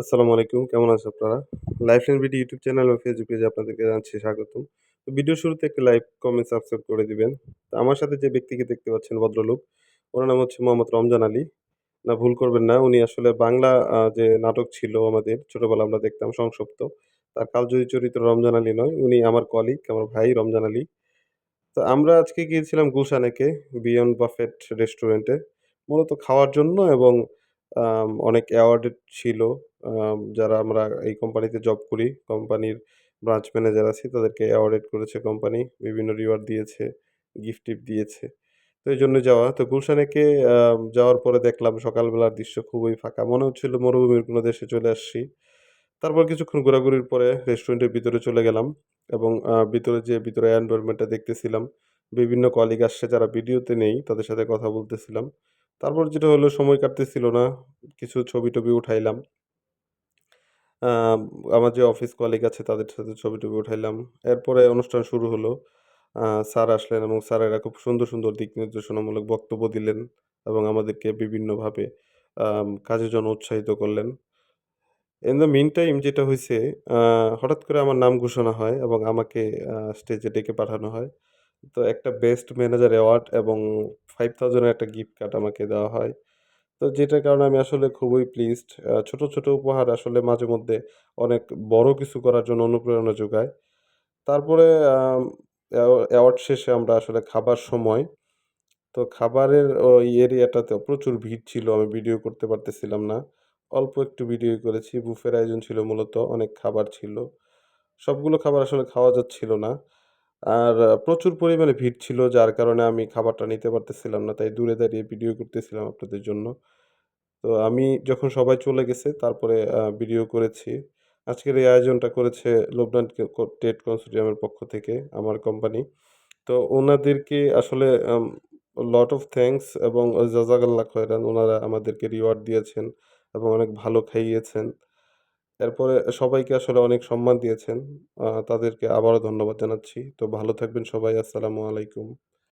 আসসালামু আলাইকুম। কেমন আছেন আপনারা? লাইফলাইন বিডি ইউটিউব চ্যানেল এবং ফেসবুক পেজে আপনাদেরকে জানাচ্ছি স্বাগতম। তো ভিডিও শুরুতে একটি লাইক, কমেন্ট, সাবস্ক্রাইব করে দিবেন। তো আমার সাথে যে ব্যক্তিকে দেখতে পাচ্ছেন ভদ্রলোক, উনার নাম হচ্ছে মোহাম্মদ রমজান আলী। না ভুল করবেন না, উনি আসলে বাংলা যে নাটক ছিল আমাদের ছোটোবেলা আমরা দেখতাম সংসপ্ত, তার কালজয়ী চরিত্র রমজান আলী নয়, উনি আমার কলিগ, আমার ভাই রমজান আলী। তো আমরা আজকে গিয়েছিলাম গুলশানেকে বিয়ন্ড বাফেট রেস্টুরেন্টে। মূলত খাওয়ার জন্য এবং অনেক অ্যাওয়ার্ডেড ছিল। যারা আমরা এই কোম্পানিতে জব করি, কোম্পানির ব্রাঞ্চ ম্যানেজার আছি, তাদেরকে অ্যাওয়ার্ডেড করেছে কোম্পানি। বিভিন্ন রিওয়ার্ড দিয়েছে, গিফট-টিফট দিয়েছে। তো এই জন্য যাওয়া। তো গুলশানেকে যাওয়ার পরে দেখলাম সকালবেলার দৃশ্য খুবই ফাঁকা। মনে হচ্ছিল মরুভূমির কোনো দেশে চলে আসছি। তারপর কিছুক্ষণ ঘোরাঘুরির পরে রেস্টুরেন্টের ভিতরে চলে গেলাম এবং ভিতরে যে ভিতরে এনভায়রনমেন্টটা দেখতেছিলাম। বিভিন্ন কলিগ আসছে যারা ভিডিওতে নেই, তাদের সাথে কথা বলতেছিলাম। তারপর যেটা হলো সময় কাটতেছিল না। কিছু ছবি-টবি উঠাইলাম। আম আমার যে অফিস কলিগ আছে তাদের সাথে ছবি-টবি উঠাইলাম। এরপরে অনুষ্ঠান শুরু হলো। স্যার আসলেন এবং স্যারেরা খুব সুন্দর, সুন্দর দিক নির্দেশনামূলক বক্তব্য দিলেন এবং আমাদেরকে বিভিন্নভাবে কাজের জন্য উৎসাহিত করলেন। ইন দ্য মিন টাইম যেটা হয়েছে হঠাৎ করে আমার নাম ঘোষণা হয় এবং আমাকে স্টেজে ডেকে পাঠানো হয়। তো একটা বেস্ট ম্যানেজার অ্যাওয়ার্ড এবং ৫,০০০ এর একটা গিফট কার্ড আমাকে দেওয়া হয়। তো যেটার কারণে আমি আসলে খুবই প্লিজড। ছোট, ছোট উপহার আসলে মাঝে মধ্যে অনেক বড় কিছু করার জন্য অনুপ্রেরণা যোগায়। তারপরে অ্যাওয়ার্ড শেষে আমরা আসলে খাবার সময়, তো খাবারের ওই এরিয়াটাতে প্রচুর ভিড় ছিল। আমি ভিডিও করতে পারতেছিলাম না। অল্প একটু ভিডিও করেছি। বুফের আয়োজন ছিল মূলত, অনেক খাবার ছিল। সবগুলো খাবার আসলে খাওয়া যাচ্ছিল না। আর প্রচুর পরিমাণে ভিড় ছিল, যার কারণে আমি খাবারটা নিতে পারতেছিলাম না। তাই দূরে দাঁড়িয়ে ভিডিও করতেছিলাম আপনাদের জন্য। তো আমি যখন সবাই চলে গেছে, তারপরে ভিডিও করেছি। আজকের এই আয়োজনটা করেছে লোবনান টেট কনসোর্টিয়ামের পক্ষ থেকে আমার কোম্পানি। তো ওনাদেরকে আসলে লট অফ থ্যাংকস এবং জাযাকাল্লাহ খয়রান। ওনারা আমাদেরকে রিওয়ার্ড দিয়েছেন এবং অনেক ভালো খাইয়েছেন। এরপরে সবাইকে আসলে অনেক সম্মান দিয়েছেন। তাদেরকে আবারও ধন্যবাদ জানাচ্ছি। তো ভালো থাকবেন সবাই। আসসালামু আলাইকুম।